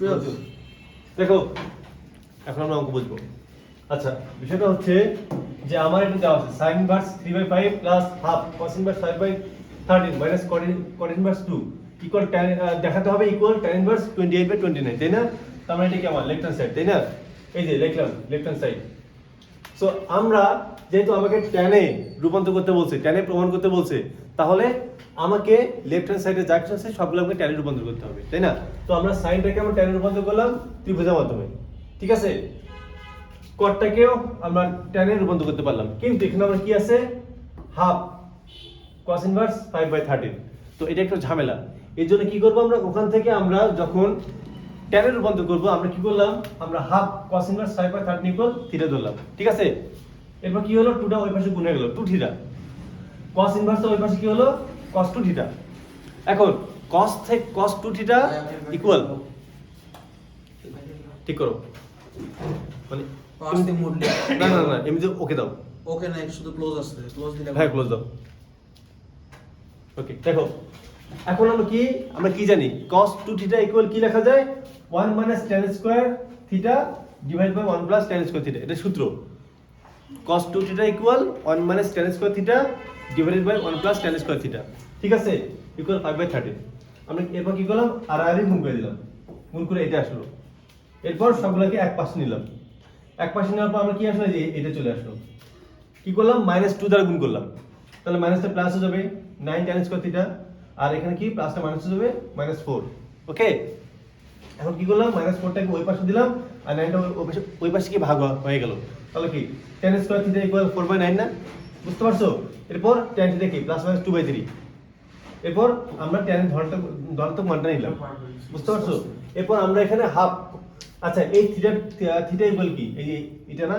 দেখো, এখন আমরা অঙ্ক বুঝব। আচ্ছা বিষয়টা হচ্ছে যে আমার এটা দেওয়া আছে sine inverse three by five plus half cos inverse five by thirteen minus cot inverse two equal দেখাতে হবে equal tan inverse twenty eight by twenty nine তাই না? তার মানে এটা কি আমার লেফট হ্যান্ড সাইড তাই না? এই যে লিখলাম লেফট হ্যান্ড সাইড সো আমরা যেহেতু আমাকে ট্যানে রূপান্তর করতে বলছে ট্যানে প্রমাণ করতে বলছে, তাহলে আমাকে লেফট হ্যান্ড সাইডে যা কিছু আছে সবগুলো আমাকে ট্যানে রূপান্তর করতে হবে, তাই না? তো আমরা সাইনটাকে আমরা ট্যানে রূপান্তর করলাম ত্রিভুজের মাধ্যমে, ঠিক আছে? কটটাকেও আমরা ট্যানে রূপান্তর করতে পারলাম, কিন্তু এখানে আমরা কি আছে? Half cos inverse five by 13 তো এটা একটু ঝামেলা। এর জন্য কি করব আমরা? ওখান থেকে আমরা যখন ট্যানে রূপান্তর করব আমরা কি করলাম? আমরা half cos inverse 5 by 13 equal theta ধরলাম ঠিক আছে? এরপর কি হলো? টুটা ওই পাশে গুণ গেল টু থিটা cos ইনভার্স ওই পাশে কি হলো? cos টু থিটা এখন cos থেকে cos টু থিটা ইকুয়াল ঠিক করো। মানে না না না এমনি ওকে দাও। ওকে না এটা শুধু ক্লোজ আসছে। ক্লোজ দিলে হ্যাঁ ক্লোজ দাও। ওকে দেখো। এখন আমরা কি আমরা কি জানি? cos 2 থিটা ইকুয়াল কি লেখা যায়? 1 minus tan square theta divide by 1 plus tan square theta এটা সূত্র। cos 2 theta equal 1 minus tan square theta divided by 1 plus tan square theta ঠিক আছে? ইকুয়াল 5 বাই 13 আমরা এরপর কি করলাম? আর আর গুণ করে দিলাম। গুণ করে এটা আসলো। এরপর সবগুলোকে এক পাশে নিলাম। এক পাশে নেওয়ার পর আমরা কি আসলো? যে এটা চলে আসলো। কি করলাম? মাইনাস টু দ্বারা গুণ করলাম। তাহলে মাইনাসটা প্লাস হয়ে যাবে নাইন টাইম স্কোয়ার থিটা আর এখানে কি? প্লাসটা মাইনাস হয়ে যাবে মাইনাস ফোর ওকে এখন কি করলাম? মাইনাস ফোরটাকে ওই পাশে দিলাম আর নাইনটা ওই পাশে ওই পাশে কি ভাগ হয়ে গেল? তাহলে কি? Tan square theta equal four by nine না? বুঝতে পারছ? এরপর টেন থিটা কি? Plus minus two by three এরপর আমরা টেন ধনাত্মক ধনাত্মক মানটা নিলাম। বুঝতে পারছ? এরপর আমরা এখানে হাফ আচ্ছা এই থিটা থিটা ইকুয়াল কি? এই যে এটা না?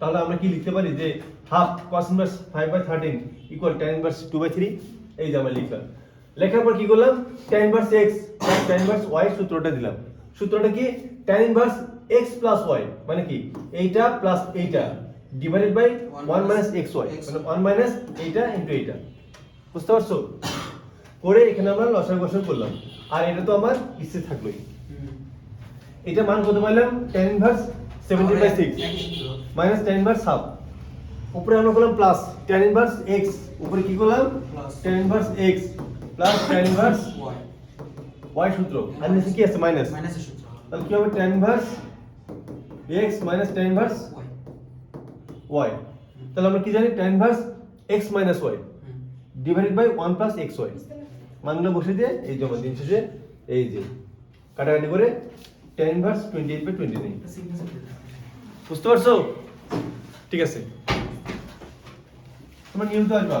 তাহলে আমরা কি লিখতে পারি যে half cos inverse five by 13 equal tan inverse two by three এই যে আমরা লিখলাম। লেখার পর কি করলাম? tan inverse x tan inverse y সূত্রটা দিলাম। সূত্রটা কি? tan inverse x plus y মানে কি? এইটা প্লাস এইটা ডিভাইডেড বাই 1 মাইনাস xy মানে 1 মাইনাস এইটা ইনটু এইটা। বুঝতে পারছ? করে এখানে আমরা লসাগু গসাগু করলাম। আর এটা তো আমার ইচ্ছে থাকলোই। এটা মান কত পাইলাম? tan inverse 70 by 6 minus tan inverse half উপরে আমরা করলাম প্লাস tan ইনভার্স x উপরে কি করলাম? Tan inverse x plus tan inverse Y y সূত্র। আর নিচে কি আছে? মাইনাস মাইনাসের সূত্র। তাহলে কি হবে? tan inverse x minus tan inverse y y. তাহলে আমরা কি জানি? tan inverse x minus y. Divided by 1 plus xy মানগুলো বসে দিয়ে এই জমা দিন শেষে এই যে কাটাকাটি করে tan ইনভার্স 28 বাই 29 বুঝতে পারছ? ঠিক আছে। তোমরা নিয়মিত আসবা।